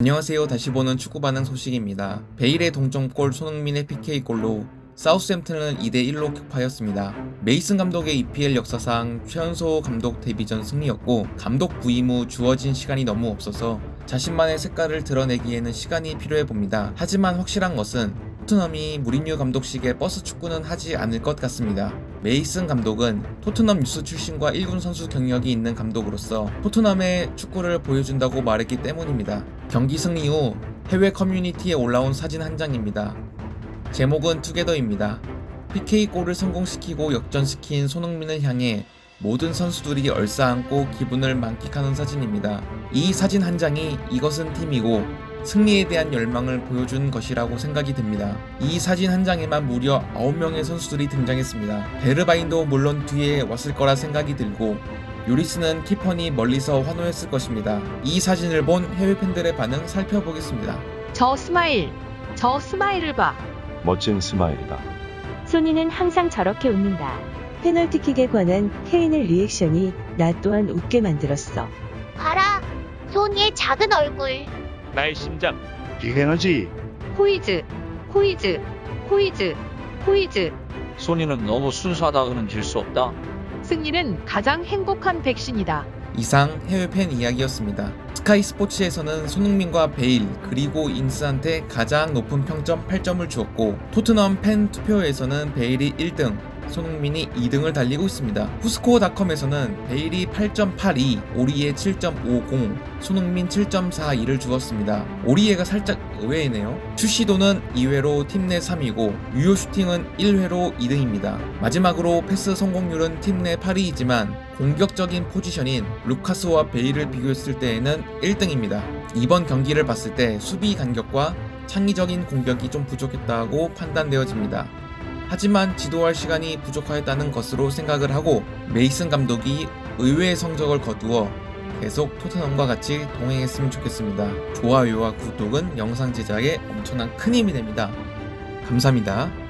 안녕하세요. 다시 보는 축구 반응 소식입니다. 베일의 동점골 손흥민의 PK골로 사우스햄튼은 2대1로 격파하였습니다. 메이슨 감독의 EPL 역사상 최연소 감독 데뷔전 승리였고 감독 부임 후 주어진 시간이 너무 없어서 자신만의 색깔을 드러내기에는 시간이 필요해 봅니다. 하지만 확실한 것은 토트넘이 무리뉴 감독식의 버스 축구는 하지 않을 것 같습니다. 메이슨 감독은 토트넘 유스 출신과 1군 선수 경력이 있는 감독으로서 토트넘의 축구를 보여준다고 말했기 때문입니다. 경기 승리 후 해외 커뮤니티에 올라온 사진 한 장입니다. 제목은 투게더입니다. PK골을 성공시키고 역전시킨 손흥민을 향해 모든 선수들이 얼싸안고 기분을 만끽하는 사진입니다. 이 사진 한 장이 이것은 팀이고 승리에 대한 열망을 보여준 것이라고 생각이 듭니다. 이 사진 한 장에만 무려 9명의 선수들이 등장했습니다. 베르바인도 물론 뒤에 왔을 거라 생각이 들고 요리스는 키퍼니 멀리서 환호했을 것입니다. 이 사진을 본 해외 팬들의 반응 살펴보겠습니다. 저 스마일, 저 스마일을 봐. 멋진 스마일이다. 소니는 항상 저렇게 웃는다. 페널티킥에 관한 케인의 리액션이 나 또한 웃게 만들었어. 봐라, 소니의 작은 얼굴. 나의 심장 비행하지. 호이즈, 호이즈, 호이즈, 호이즈. 소니는 너무 순수하다고는 질 수 없다. 승리는 가장 행복한 백신이다. 이상 해외 팬 이야기였습니다. 스카이 스포츠에서는 손흥민과 베일 그리고 인스한테 가장 높은 평점 8점을 주었고 토트넘 팬 투표에서는 베일이 1등, 손흥민이 2등을 달리고 있습니다. 후스코어닷컴에서는 베일이 8.82, 오리에 7.50, 손흥민 7.42를 주었습니다. 오리에가 살짝 의외이네요. 슈시도는 2회로 팀 내 3위고 유효 슈팅은 1회로 2등입니다. 마지막으로 패스 성공률은 팀 내 8위이지만 공격적인 포지션인 루카스와 베일을 비교했을 때에는 1등입니다. 이번 경기를 봤을 때 수비 간격과 창의적인 공격이 좀 부족했다고 판단되어집니다. 하지만 지도할 시간이 부족하였다는 것으로 생각을 하고 메이슨 감독이 의외의 성적을 거두어 계속 토트넘과 같이 동행했으면 좋겠습니다. 좋아요와 구독은 영상 제작에 엄청난 큰 힘이 됩니다. 감사합니다.